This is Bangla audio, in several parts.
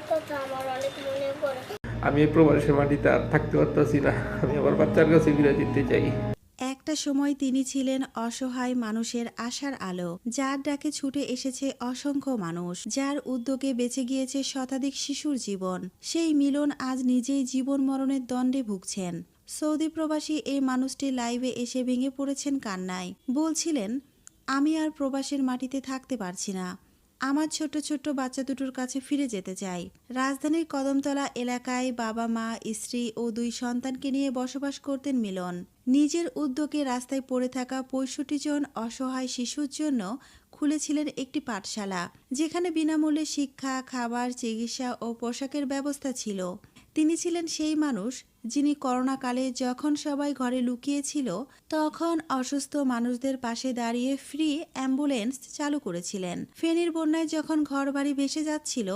বাবার কথা আমার অনেক মনে পড়ে। আমি এই প্রবাসের মাটিতে আর থাকতে পারতেছি না। আমি আমার বাচ্চার কাছে ফিরে দিতে চাই। একটা সময় তিনি ছিলেন অসহায় মানুষের আশার আলো যার ডাকে ছুটে এসেছে অসংখ্য মানুষ যার উদ্যোগে বেঁচে গিয়েছে শতাধিক শিশুর জীবন। সেই মিলন আজ নিজেই জীবন মরণের দণ্ডে ভুগছেন। সৌদি প্রবাসী এই মানুষটি লাইভে এসে ভেঙে পড়েছেন কান্নায়। বলছিলেন আমি আর প্রবাসের মাটিতে থাকতে পারছি না। আমার ছোট ছোট বাচ্চা দুটোর কাছে ফিরে যেতে চাই। রাজধানীর কদমতলা এলাকায় বাবা, মা, স্ত্রী ও দুই সন্তানকে নিয়ে বসবাস করতেন মিলন। নিজের উদ্যোগে রাস্তায় পড়ে থাকা পঁয়ষট্টি জন অসহায় শিশুর জন্য খুলেছিলেন একটি পাঠশালা, যেখানে বিনামূল্যে শিক্ষা, খাবার, চিকিৎসা ও পোশাকের ব্যবস্থা ছিল। তিনি ছিলেন সেই মানুষ যিনি করোনাকালে যখন সবাই ঘরে লুকিয়েছিল, তখন অসুস্থ মানুষদের পাশে দাঁড়িয়ে ফ্রি অ্যাম্বুলেন্স চালু করেছিলেন। ফেনীর বন্যায় যখন ঘরবাড়ি ভেসে যাচ্ছিল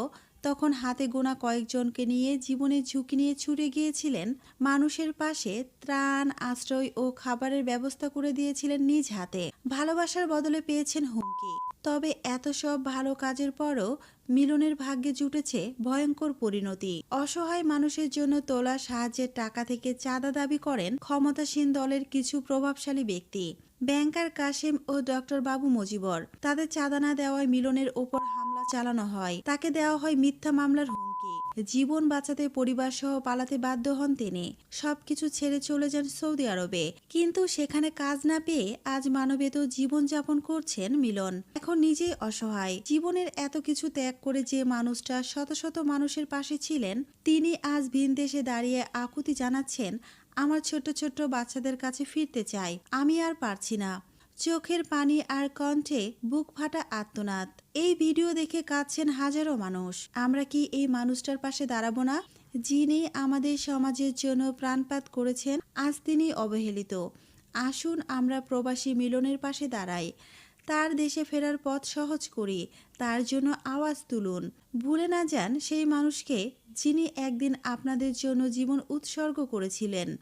তখন হাতে গোনা কয়েকজনকে নিয়ে জীবনের ঝুঁকি নিয়ে ছুটে গিয়েছিলেন। মানুষের পাশে ত্রাণ, আশ্রয় ও খাবারের ব্যবস্থা করে দিয়েছিলেন নিজ হাতে। ভালোবাসার বদলে পেয়েছেন হুমকি। তবে এত সব ভালো কাজের পরও মিলনের ভাগ্যে জুটেছে ভয়ঙ্কর পরিণতি। অসহায় মানুষের জন্য তোলা সাহায্যের টাকা থেকে চাঁদা দাবি করেন ক্ষমতাসীন দলের কিছু প্রভাবশালী ব্যক্তি। ব্যাংকার কাশেম ও ডক্টর বাবু মজিবর। তাদের চাঁদা না দেওয়ায় মিলনের ওপর হামলা চালানো হয়। তাকে দেওয়া হয় মিথ্যা মামলার হুমকি। জীবন বাঁচাতে পরিবার সহ পালাতে বাধ্য হন তিনি। সবকিছু ছেড়ে চলে যান সৌদি আরবে। কিন্তু সেখানে কাজ না পেয়ে আজ মানবেত জীবন যাপন করছেন মিলন। এখন নিজেই অসহায়। জীবনের এত কিছু ত্যাগ করে যে মানুষটা শত শত মানুষের পাশে ছিলেন, তিনি আজ ভিন দেশে দাঁড়িয়ে আকুতি জানাচ্ছেন, আমার ছোট ছোট বাচ্চাদের কাছে ফিরতে চাই। আমি আর পারছি না। চোখের পানি আর কণ্ঠে বুক ফাটা আত্মনাদ এই ভিডিও দেখে কাঁদছেন হাজারো মানুষ। আমরা কি এই মানুষটার পাশে দাঁড়াবো না? যিনি আমাদের সমাজের জন্য প্রাণপাত করেছেন, আজ তিনি অবহেলিত। আসুন আমরা প্রবাসী মিলনের পাশে দাঁড়াই। তার দেশে ফেরার পথ সহজ করি, তার জন্য আওয়াজ তুলুন। ভুলে না যান সেই মানুষকে, যিনি একদিন আপনাদের জন্য জীবন উৎসর্গ করেছিলেন।